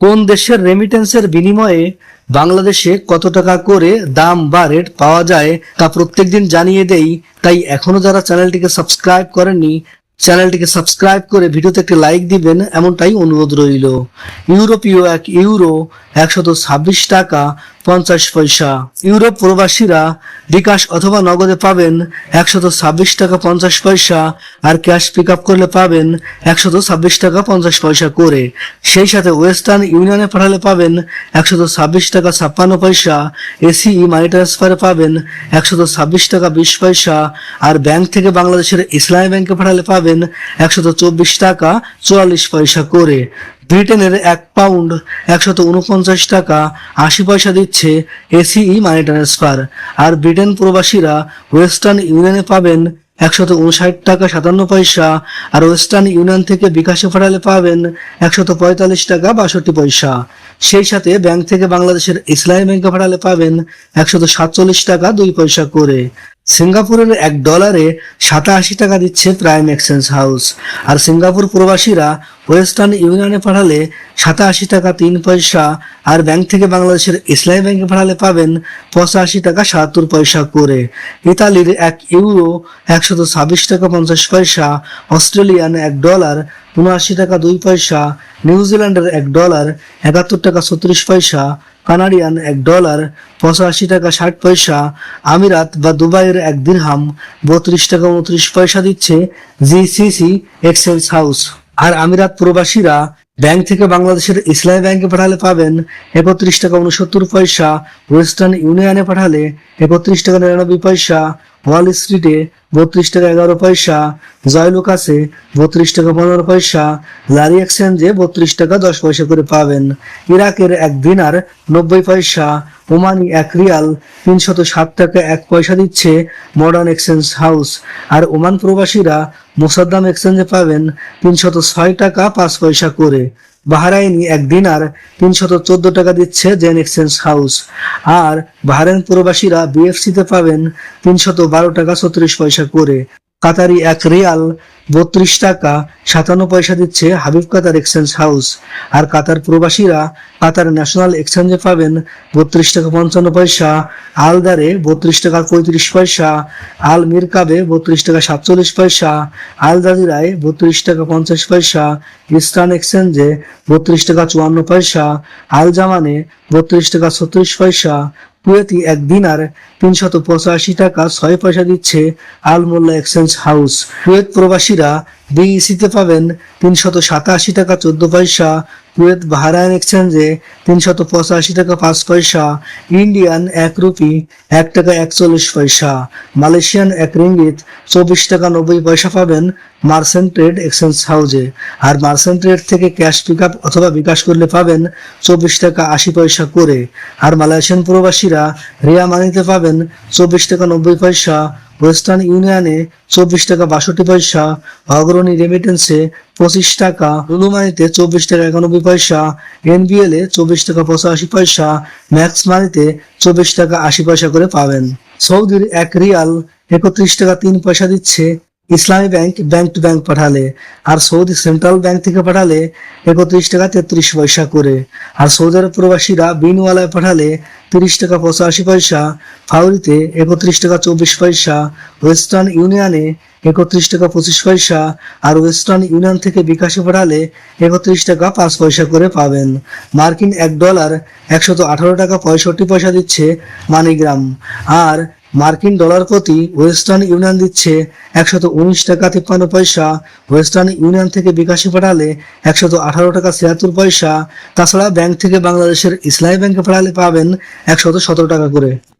কোন দেশের রেমিটেন্সের বিনিময়ে বাংলাদেশে কত টাকা করে দাম বা রেট পাওয়া যায় তা প্রত্যেক দিন জানিয়ে দেই। তাই এখনও যারা চ্যানেলটিকে সাবস্ক্রাইব করেননি, চ্যানেলটিকে সাবস্ক্রাইব করে ভিডিওতে একটি লাইক দিবেন, এমনটাই অনুরোধ রইল। ইউরোপীয় এক ইউরো একশত ছাব্বিশ টাকা পঞ্চাশ পয়সা। ইউরোপ প্রবাসীরা বিকাশ অথবা নগদে পাবেন একশত ছাব্বিশ টাকা পঞ্চাশ পয়সা আর ক্যাশ পিক আপ করলে পাবেন একশত ছাব্বিশ টাকা পঞ্চাশ পয়সা করে। সেই সাথে ওয়েস্টার্ন ইউনিয়নে পাঠালে পাবেন একশত ছাব্বিশ টাকা ছাপ্পান্ন পয়সা এসিই মানি ট্রান্সফারে পাবেন একশত ছাব্বিশ টাকা বিশ পয়সা আর ব্যাংক থেকে বাংলাদেশের ইসলামী ব্যাংকে পাঠালে পাবেন একশত চব্বিশ টাকা চুয়াল্লিশ পয়সা করে। ব্রিটেনের এক পাউন্ড একশত উনপঞ্চাশ টাকা আশি পয়সা দিচ্ছে এসিই মানি ট্রান্সফার। আর ব্রিটেন প্রবাসীরা ওয়েস্টার্ন ইউনিয়নে পাবেন একশত উনষাট টাকা সাতান্ন পয়সা, আর ওয়েস্টার্ন ইউনিয়ন থেকে বিকাশে পাঠালে পাবেন একশত পঁয়তাল্লিশ টাকা বাষট্টি পয়সা। সেই সাথে ব্যাংক থেকে বাংলাদেশের ইসলামী ব্যাংকে পাঠালে পাবেন একশত সাতচল্লিশ টাকা দুই পয়সা করে। সিঙ্গাপুরের এক ডলারে সাতাশি টাকা দিচ্ছে প্রাইম এক্সচেঞ্জ হাউস। আর সিঙ্গাপুর প্রবাসীরা ওয়েস্টার্ন ইউনিয়নে পাঠালে সাতাশি টাকা তিন পয়সা আর ব্যাংক থেকে বাংলাদেশের ইসলামী ব্যাংকে পাঠালে পাবেন পঁচাশি টাকা সাতাত্তর পয়সা করে। ইতালির এক ইউরো একশত ছাব্বিশ টাকা পঞ্চাশ পয়সা, অস্ট্রেলিয়ান এক ডলার উনআশি টাকা দুই পয়সা নিউজিল্যান্ডের এক ডলার একাত্তর টাকা ছত্রিশ পয়সা, কানাডিয়ান এক ডলার পঁচাশি টাকা ষাট পয়সা, আমিরাত বা দুবাইয়ের এক দিরহাম বত্রিশ টাকা উনত্রিশ পয়সা দিচ্ছে জিসিসি এক্সচেঞ্জ হাউস। আর আমিরাত প্রবাসীরা ব্যাংক থেকে বাংলাদেশের ইসলামী ব্যাংকে পাঠালে পাবেন একত্রিশ টাকা উনসত্তর পয়সা, ওয়েস্টার্ন ইউনিয়নে পাঠালে একত্রিশ টাকা নিরানব্বই পয়সা, ওয়াল স্ট্রিটে বত্রিশ টাকা এগারো পয়সা, জয়লুকাসে বত্রিশ টাকা পনেরো পয়সা, লারি এক্সচেঞ্জে বত্রিশ টাকা দশ পয়সা করে পাবেন। ইরাকের এক দিনার নব্বই পয়সা, ওমানি এক রিয়াল তিনশত সাত টাকা এক পয়সা দিচ্ছে মডার্ন এক্সচেঞ্জ হাউস। আর ওমান প্রবাসীরা মোসাদ্দাম এক্সচেঞ্জে পাবেন তিনশত ছয় টাকা পাঁচ পয়সা করে। বাহারাইনি এক দিনার তিনশত চোদ্দ টাকা দিচ্ছে জেন এক্সচেঞ্জ হাউস আর বাহারাইন প্রবাসীরা বিএফসিতে পাবেন তিনশত বারো টাকা ছত্রিশ পয়সা করে। কাতারি এক রিয়াল বত্রিশ টাকা সাতান্ন পয়সা দিচ্ছে হাবিব কাতার এক্সচেঞ্জ হাউস। আর কাতার প্রবাসীরা কাতার ন্যাশনাল এক্সচেঞ্জে পাবেন বত্রিশ টাকা পঞ্চান্ন পয়সা, আলদারে বত্রিশ টাকা পঁয়ত্রিশ পয়সা, আল মিরকাবে বত্রিশ টাকা সাতচল্লিশ পয়সা, আল জাজিরায় বত্রিশ টাকা পঞ্চাশ পয়সা, ইস্টার্ন এক্সচেঞ্জে বত্রিশ টাকা চুয়ান্ন পয়সা, আল জামানে বত্রিশ টাকা ছত্রিশ পয়সা কুয়েতি একদিন আর তিনশত পঁচাশি টাকা ছয় পয়সা দিচ্ছে আলমোল্লা এক্সচেঞ্জ হাউস। কুয়েত প্রবাসীরা বিইসিতে পাবেন তিনশত সাতাশি টাকা চোদ্দ পয়সা কুয়েত বাহারায়ন এক্সচেঞ্জে তিনশত পঁচাশি টাকা পাঁচ পয়সা, ইন্ডিয়ান এক রুপি এক টাকা একচল্লিশ পয়সা, মালয়েশিয়ান এক রিঙ্গিত চব্বিশ টাকা নব্বই পয়সা পাবেন মার্সেন্ট ট্রেড এক্সচেঞ্জ হাউসে আর মার্সেন্ট ট্রেড থেকে ক্যাশ পিক আপ অথবা বিকাশ করলে পাবেন চব্বিশ টাকা আশি পয়সা করে। আর মালয়েশিয়ান প্রবাসীরা রিয়া মানিতে পাবেন চব্বিশ টাকা নব্বই পয়সা ওয়েস্টার্ন ইউনিয়নে চব্বিশ টাকা বাষট্টি পয়সা অগ্রণী রেমিটেন্সে পঁচিশ টাকা লুলুমানিতে চব্বিশ টাকা একানব্বই পয়সা এনবিএল এ চব্বিশ টাকা পঁচাশি পয়সা ম্যাক্স মানিতে চব্বিশ টাকা আশি পয়সা করে পাবেন। সৌদির এক রিয়াল একত্রিশ টাকা তিন পয়সা দিচ্ছে ইসলামী ব্যাংক ব্যাংক টু ব্যাংক পাঠালে, আর সৌদি সেন্ট্রাল ব্যাংক থেকে পাঠালে একত্রিশ টাকা তেত্রিশ পয়সা করে। আর সৌদি আরব প্রবাসীরা বিনওয়ালায় পাঠালে তিরিশ টাকা পঁচাশি পয়সা, ফাউরিতে একত্রিশ টাকা চব্বিশ পয়সা, ওয়েস্টার্ন ইউনিয়নে একত্রিশ টাকা পঁচিশ পয়সা, আর ওয়েস্টার্ন ইউনিয়ন থেকে বিকাশে পাঠালে একত্রিশ টাকা পাঁচ পয়সা করে পাবেন। মার্কিন এক ডলার একশত আঠারো টাকা পঁয়ষট্টি পয়সা দিচ্ছে মানিগ্রাম। আর মার্কিন ডলার প্রতি ওয়েস্টার্ন ইউনিয়ন দিচ্ছে একশত উনিশ টাকা তিপ্পান্ন পয়সা। ওয়েস্টার্ন ইউনিয়ন থেকে বিকাশে পাঠালে একশত আঠারো টাকা ছিয়াত্তর পয়সা। তাছাড়া ব্যাংক থেকে বাংলাদেশের ইসলামী ব্যাংকে পাঠালে পাবেন একশত সতেরো টাকা করে।